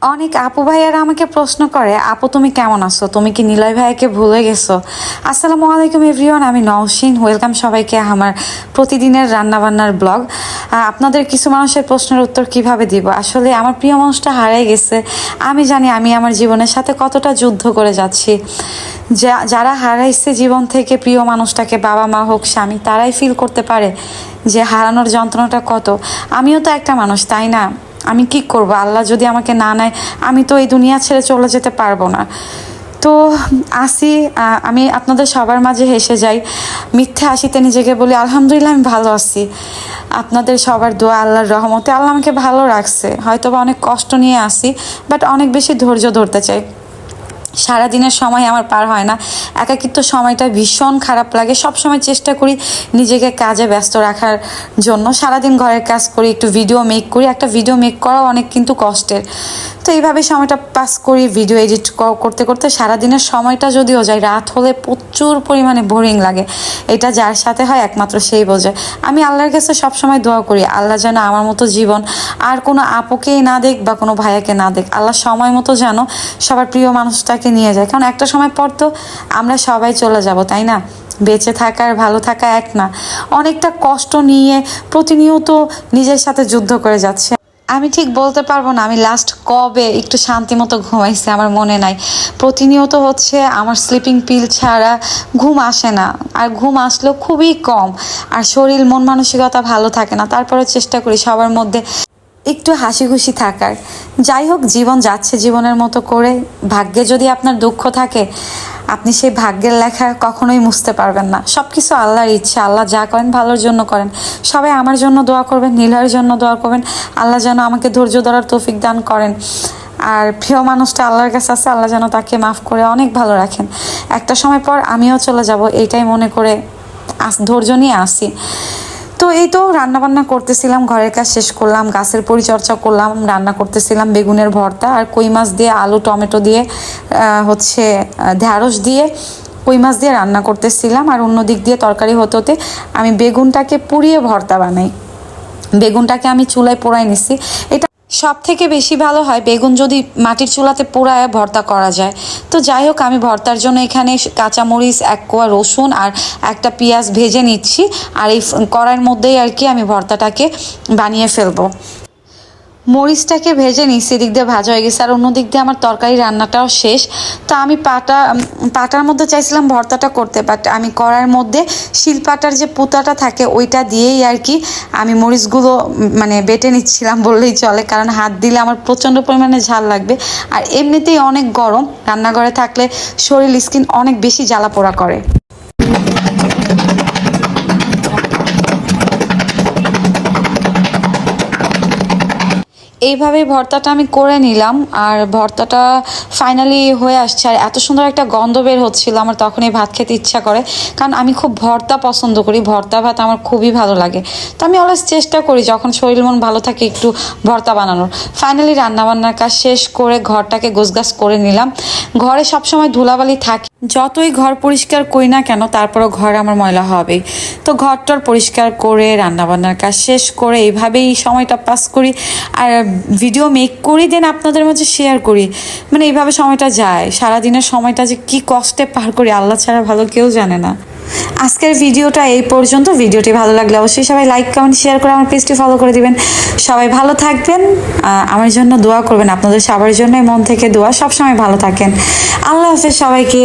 অনেক আপু ভাইয়ারা আমাকে প্রশ্ন করে, আপু, তুমি কেমন আছো? তুমি কি নিলয় ভাইয়াকে ভুলে গেছো? আসসালামু আলাইকুম এভরিওয়ান, আমি নওশিন। ওয়েলকাম সবাইকে আমার প্রতিদিনের রান্নাবান্নার ব্লগ। আপনাদের কিছু মানুষের প্রশ্নের উত্তর কীভাবে দিব? আসলে আমার প্রিয় মানুষটা হারিয়ে গেছে। আমি জানি আমি আমার জীবনের সাথে কতটা যুদ্ধ করে যাচ্ছি। যা- যারা হারাইছে জীবন থেকে প্রিয় মানুষটাকে, বাবা মা হোক, স্বামী, তারাই ফিল করতে পারে যে হারানোর যন্ত্রণাটা কত। আমিও তো একটা মানুষ, তাই না? আমি কি করব? আল্লাহ যদি আমাকে না নেয়, আমি তো এই দুনিয়া ছেড়ে চলে যেতে পারব না। তো, আসি আমি আপনাদের সবার মাঝে হেসে যাই। মিথ্যে আসিতে নিজেকে বলি, আলহামদুলিল্লাহ, আমি ভালো আছি। আপনাদের সবার দোয়া আল্লাহর রহমতে। আল্লাহ আমাকে ভালো রাখছে। হয়তো বা অনেক কষ্ট নিয়ে আসি, বাট অনেক বেশি ধৈর্য ধরতে চাই। সারাদিনের সময় আমার পার হয় না। একাকিত্ব সময়টা ভীষণ খারাপ লাগে। সব সময় চেষ্টা করি নিজেকে কাজে ব্যস্ত রাখার জন্য। সারাদিন ঘরের কাজ করি, একটু ভিডিও মেক করি। একটা ভিডিও মেক করাও অনেক কিন্তু কষ্টের। তো এইভাবে সময়টা পাস করি ভিডিও এডিট করতে করতে সারাদিনের সময়টা যদিও যায়, রাত হলে প্রচুর পরিমাণে বোরিং লাগে। এটা যার সাথে হয় একমাত্র সেই বোঝে। আমি আল্লাহর কাছে সবসময় দোয়া করি, আল্লাহ যেন আমার মতো জীবন আর কোনো আপুকেই না দেখ বা কোনো ভাইয়াকে না দেখ। আল্লাহ সময় মতো যেন সবার প্রিয় মানুষটাকে নিয়ে যায়। কারণ একটা সময় পর তো আমরা সবাই চলে যাব, তাই না? বেঁচে থাকা আর ভালো থাকা এক না। অনেকটা কষ্ট নিয়ে প্রতিনিয়ত নিজের সাথে যুদ্ধ করে যাচ্ছে। আমি ঠিক বলতে পারব না, আমি লাস্ট কবে একটু শান্তি মতো ঘুমাইছি আমার মনে নাই। প্রতিনিয়ত হচ্ছে আমার স্লিপিং পিল ছাড়া ঘুম আসে না। আর ঘুম আসলেও খুবই কম। আর শরীর, মন মানসিকতা ভালো থাকে না। তারপরে চেষ্টা করি সবার মধ্যে একটু হাসি খুশি থাকার। যাই হোক, জীবন যাচ্ছে জীবনের মতো করে। ভাগ্যে যদি আপনার দুঃখ থাকে, আপনি সেই ভাগ্যের লেখা কখনোই মুছতে পারবেন না। সব কিছু আল্লাহর ইচ্ছা। আল্লাহ যা করেন, ভালোর জন্য করেন। সবাই আমার জন্য দোয়া করবেন নীলয়ের জন্য দোয়া করবেন। আল্লাহ যেন আমাকে ধৈর্য ধরার তৌফিক দান করেন। আর প্রিয় মানুষটা আল্লাহর কাছে আছে, আল্লাহ যেন তাকে মাফ করে অনেক ভালো রাখেন। একটা সময় পর আমিও চলে যাব, এইটাই মনে করে আস ধৈর্য নিয়ে আসি। তো এই তো রান্না বান্না করতেছিলাম, ঘরের কাজ শেষ করলাম, গাছের পরিচর্যা করলাম, রান্না করতেছিলাম বেগুনের ভর্তা আর কই মাছ দিয়ে আলু, টমেটো দিয়ে হচ্ছে ঢ্যাঁড়স দিয়ে কই মাছ দিয়ে রান্না করতেছিলাম। আর অন্য দিক দিয়ে তরকারি হতে হতে আমি বেগুনটাকে পুড়িয়ে ভর্তা বানাই। বেগুনটাকে আমি চুলায় পোড়াই নিছি। এটা সব থেকে বেশি ভালো হয় বেগুন যদি মাটির চুলাতে পোড়ায় ভর্তা করা যায়। তো যাই হোক, আমি ভর্তার জন্য এখানে কাঁচামরিচ এক কোয়া রসুন আর একটা পেঁয়াজ ভেজে নিচ্ছি। আর এই কড়াইয়ের মধ্যেই আর কি আমি ভর্তাটাকে বানিয়ে ফেলব। মরিচটাকে ভেজে নিচ্ছি এদিক দিয়ে ভাজা হয়ে গেছে। আর অন্য দিক দিয়ে আমার তরকারি রান্নাটাও শেষ। তো আমি পাটা পাটার মধ্যে চাইছিলাম ভর্তাটা করতে বাট আমি কড়াইয়ের মধ্যে শিলপাটার যে পুতাটা থাকে, ওইটা দিয়েই আর কি আমি মরিচগুলো মানে বেটে নিচ্ছিলাম বললেই চলে, কারণ হাত দিলে আমার প্রচণ্ড পরিমাণে ঝাল লাগবে। আর এমনিতেই অনেক গরম, রান্নাঘরে থাকলে শরীর, স্কিন অনেক বেশি জ্বালা পোড়া করে। এইভাবেই ভর্তাটা আমি করে নিলাম, আর ভর্তাটা ফাইনালি হয়ে আসছে। আর এত সুন্দর একটা গন্ধ বের হচ্ছিল, আমার তখনই ভাত খেতে ইচ্ছা করে। কারণ আমি খুব ভর্তা পছন্দ করি, ভর্তা ভাত আমার খুবই ভালো লাগে। তো আমি অলওয়েজ চেষ্টা করি, যখন শরীর মন ভালো থাকে একটু ভর্তা বানানোর। ফাইনালি রান্নাবান্নার কাজ শেষ করে ঘরটাকে গোছগাছ করে নিলাম। ঘরে সবসময় ধুলাবালি থাকে, যতই ঘর পরিষ্কার করি না কেন, তারপরও ঘর আমার ময়লা হবেই। তো ঘরটর পরিষ্কার করে, রান্নাবান্নার কাজ শেষ করে, এইভাবেই সময়টা পাস করি। আর ভিডিও মেক করি দেন আপনাদের মাঝে শেয়ার করি। মানে এইভাবে সময়টা যায়। সারাদিনের সময়টা যে কি কষ্টে পার করি, আল্লাহ ছাড়া ভালো কেউ জানে না। আজকের ভিডিওটা এই পর্যন্ত। ভিডিওটি ভালো লাগলে অবশ্যই সবাই লাইক কমেন্ট শেয়ার করে আমার পেজটি ফলো করে দিবেন। সবাই ভালো থাকবেন। আমার জন্য দোয়া করবেন আপনাদের সবার জন্যই। মন থেকে দোয়া। সবসময় ভালো থাকেন। আল্লাহ হাফেজ সবাইকে।